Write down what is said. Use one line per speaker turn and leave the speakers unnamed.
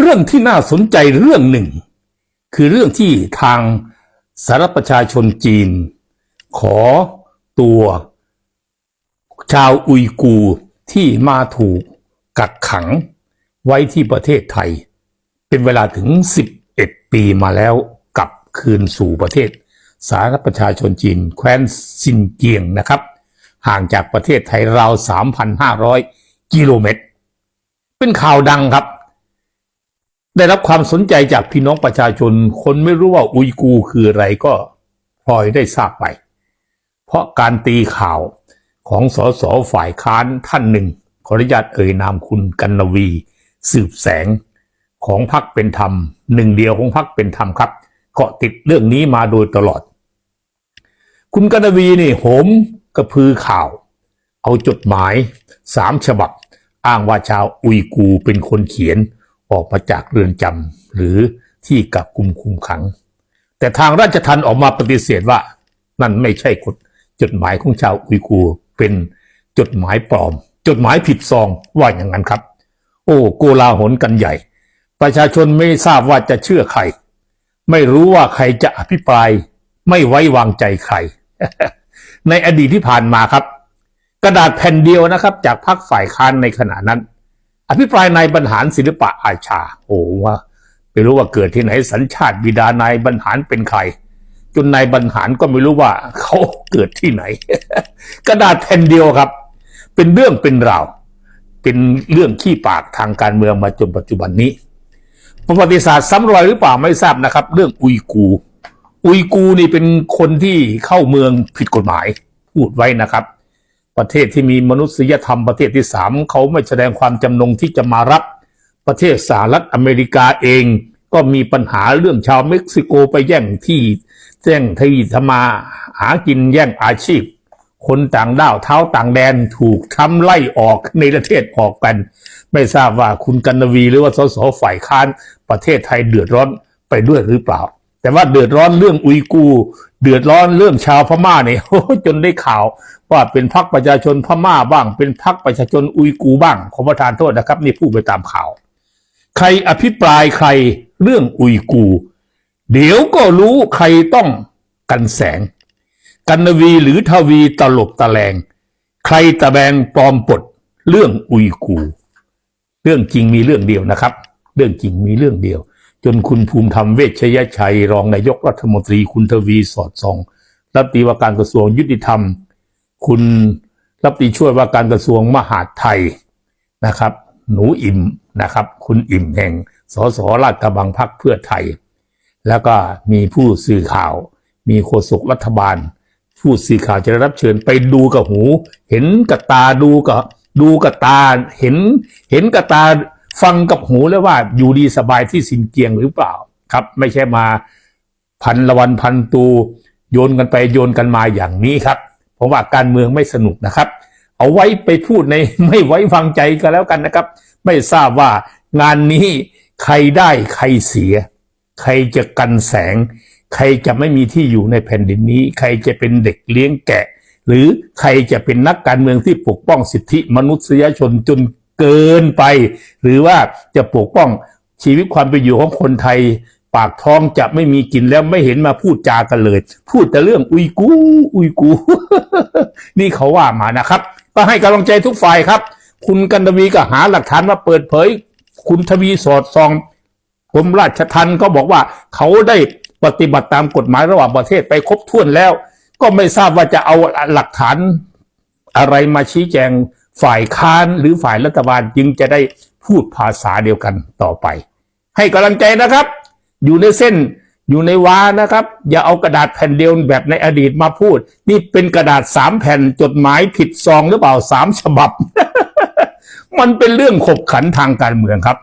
เรื่องที่น่าสนใจเรื่องหนึ่ง คือเรื่องที่ทางสารประชาชนจีน ขอตัว ชาวอุยกูที่มาถูกกักขังไว้ที่ประเทศไทย เป็นเวลาถึง 11 ปีมาแล้วกลับคืนสู่ประเทศ สาธารณประชาชนจีน แคว้นซินเจียงนะครับ ห่างจากประเทศไทยราว 3,500 กิโลเมตร เป็นข่าวดังครับ ได้รับความสนใจจากพี่น้องประชาชน คนไม่รู้ว่าอุยกูร์คืออะไรก็พลอยได้ทราบไป เพราะการตีข่าวของสสฝ่ายค้านท่านหนึ่ง ขออนุญาตเอ่ยนามคุณกันนวี สืบแสงของพักเป็นธรรม หนึ่งเดียวของพักเป็นธรรมครับ เกาะติดเรื่องนี้มาโดยตลอด คุณกันนวีนี่โหมกระพือข่าว เอาจดหมายสามฉบับ อ้างว่าชาวอุยกูร์เป็นคนเขียน ออกมาจากเรือนจำหรือที่กักกุมคุมขัง แต่ทางราชทัณฑ์ออกมาปฏิเสธว่า นั่นไม่ใช่กฎจดหมายของชาวอุยกูร์เป็นจดหมายปลอม จดหมายผิดซองว่าอย่างนั้นครับ โอ้โกลาหลกันใหญ่ ประชาชนไม่ทราบว่าจะเชื่อใคร ไม่รู้ว่าใครจะอภิปราย ไม่ไว้วางใจใคร ในอดีตที่ผ่านมาครับ กระดาษแผ่นเดียวนะครับ จากพรรคฝ่ายค้านในขณะนั้น อภิปรายนายบรรหารศิลปะอาชา โอ้ว่าไม่รู้ว่าเกิดที่ไหนสัญชาติบิดานายบรรหารเป็นใคร จนนายบรรหารก็ไม่รู้ว่าเขาเกิดที่ไหน กระดาษแผ่นเดียวครับ เป็นเรื่องเป็นราวเป็นเรื่องขี้ปากทางการเมืองมาจนปัจจุบันนี้ ประวัติศาสตร์ซ้ำรอยหรือเปล่าไม่ทราบนะครับ เรื่องอุยกู อุยกูนี่เป็นคนที่เข้าเมืองผิดกฎหมายพูดไว้นะครับ ประเทศที่มีมนุษยธรรมประเทศที่สามเขาไม่แสดงความจำนงที่จะมารับ ประเทศสหรัฐอเมริกาเอง ก็มีปัญหาเรื่องชาวเม็กซิโกไปแย่งที่แย่งที่ทำมาหากินแย่งอาชีพ คนต่างด้าวเท้าต่างแดนถูกทำไล่ออกในประเทศออกกัน ไม่ทราบว่าคุณกันนวีหรือว่าสสฝ่ายค้านประเทศไทยเดือดร้อนไปด้วยหรือเปล่า แต่ว่าเดือดร้อนเรื่องอุยกู เดือดร้อนเรื่องชาวพม่าเนี่ยจนได้ข่าว ว่าเป็นพรรคประชาชนพม่าบ้าง เป็นพรรคประชาชนอุยกูบ้าง ขอประทานโทษนะครับ นี่พูดไปตามข่าว ใครอภิปรายใครเรื่องอุยกู เดี๋ยวก็รู้ใครต้องกันแสง กันวีหรือทวีตลบตะแลง ใครตะแบงปลอมปดเรื่องอุยกู เรื่องจริงมีเรื่องเดียวนะครับ เรื่องจริงมีเรื่องเดียว จนคุณภูมิธรรมเวชยชัย รองนายกรัฐมนตรีคุณทวีสอดส่องรัฐมนตรีว่าการกระทรวงยุติธรรม คุณรัฐมนตรีช่วยว่าการกระทรวงมหาดไทยนะครับ หนูอิ่มนะครับ คุณอิ่มแห่งสสราชกระบังพักเพื่อไทย แล้วก็มีผู้สื่อข่าว มีโฆษกรัฐบาล ผู้สื่อข่าวจะได้รับเชิญไปดูกับหู เห็นกับตาดูกับดูกับตาเห็น เห็นกับตาฟังกับหูแล้วว่าอยู่ดีสบายที่สินเกียงหรือเปล่าครับ ไม่ใช่มาพันละวันพันตูโยนกันไปโยนกันมาอย่างนี้ครับ เพราะว่าการเมืองไม่สนุกนะครับ เอาไว้ไปพูดในไม่ไว้วางใจก็แล้วกันนะครับ ไม่ทราบว่างานนี้ใครได้ใครเสีย ใครจะกันแสง ใครจะไม่มีที่อยู่ในแผ่นดินนี้ ใครจะเป็นเด็กเลี้ยงแกะ หรือใครจะเป็นนักการเมืองที่ปกป้องสิทธิมนุษยชนจนเกินไป หรือว่าจะปกป้องชีวิตความเป็นอยู่ของคนไทย ปากท้องจะไม่มีกินแล้วไม่เห็นมาพูดจากันเลย พูดแต่เรื่องอุยกู อุยกู นี่เขาว่ามานะครับ ก็ให้กำลังใจทุกฝ่ายครับ คุณกันทวีก็หาหลักฐานมาเปิดเผย คุณทวีสอดส่องกรมราชทัณฑ์ก็บอกว่าเขาได้ปฏิบัติตามกฎหมายระหว่างประเทศไปครบถ้วนแล้ว ก็ไม่ทราบว่าจะเอาหลักฐานอะไรมาชี้แจงฝ่ายค้านหรือฝ่ายรัฐบาลจึงจะได้พูดภาษาเดียวกันต่อไป ให้กำลังใจนะครับ อยู่ในเส้นอยู่ในวานะครับ อย่าเอากระดาษแผ่นเดียวแบบในอดีตมาพูด นี่เป็นกระดาษสามแผ่นจดหมายผิดซองหรือเปล่าสามฉบับ มันเป็นเรื่องขบขันทางการเมืองครับ